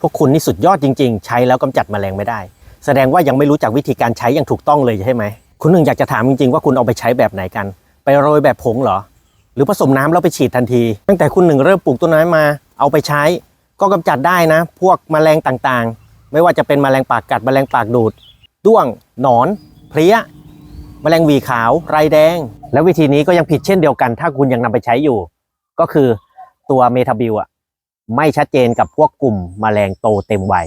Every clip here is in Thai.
พวกคุณนี่สุดยอดจริง ๆ ใช้แล้วกำจัดแมลงไม่ได้ แสดงว่ายังไม่รู้จักวิธีการใช้อย่างถูกต้องเลยใช่ไหม คุณหนึ่งอยากจะถามจริงๆว่าคุณเอาไปใช้แบบไหนกัน ไปโรยแบบผงเหรอ หรือผสมน้ำแล้วไปฉีดทันที ตั้งแต่คุณหนึ่งเริ่มปลูกต้นไม้มา เอาไปใช้ ก็กำจัดได้นะ พวกแมลงต่างๆ ไม่ว่าจะเป็นแมลงปากกัดแมลงปากดูดด้วงหนอน เพลี้ยแมลงวีขาวไรแดง แล้ววิธีนี้ก็ยังผิดเช่นเดียวกัน ถ้าคุณยังนำไปใช้อยู่ ก็คือตัวเมทาบิลอะ ไม่ชัดเจนกับพวกกลุ่มแมลงโตเต็มวัย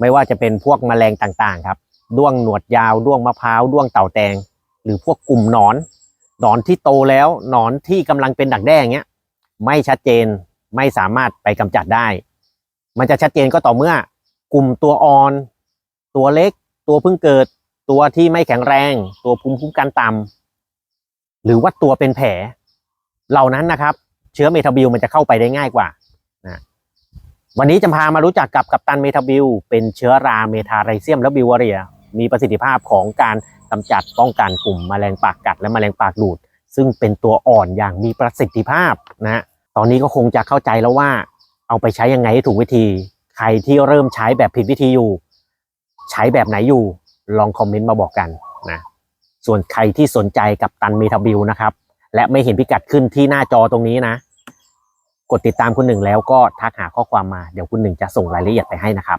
ไม่ว่าจะเป็นพวกแมลงต่างๆครับด้วงหนวดยาวด้วงมะพร้าวด้วงเต่าแตง หรือพวกกลุ่มหนอนหนอนที่โตแล้วหนอนที่กำลังเป็นดักแด้อย่างเงี้ยไม่ชัดเจนไม่สามารถไปกำจัดได้ มันจะชัดเจนก็ต่อเมื่อกลุ่มตัวอ่อน ตัวเล็ก ตัวเพิ่งเกิด ตัวที่ไม่แข็งแรง ตัวภูมิคุ้มกันต่ำหรือว่าตัวเป็นแผล เหล่านั้นนะครับ เชื้อเมทาบิลมันจะเข้าไปได้ง่ายกว่า วันนี้จะพามารู้จักกับกัปตันเมทาบิล เป็นเชื้อราเมทาไรเซียมและบิวเรีย มีประสิทธิภาพของการกำจัดป้องกันกลุ่มแมลงปากกัดและแมลงปากดูด ซึ่งเป็นตัวอ่อนอย่างมีประสิทธิภาพนะตอนนี้ก็คงจะเข้าใจแล้วว่า เอาไปใช้ยังไงให้ถูกวิธี ใครที่เริ่มใช้แบบผิดวิธีอยู่ ใช้แบบไหนอยู่ ลองคอมเมนต์มาบอกกันนะส่วนใครที่สนใจกับตันเมทาบิลนะครับและไม่เห็นพิกัดขึ้นที่หน้าจอตรงนี้นะ กดติดตามคุณหนึ่งแล้วก็ทักหาข้อความมาเดี๋ยวคุณหนึ่งจะส่งรายละเอียดไปให้นะครับ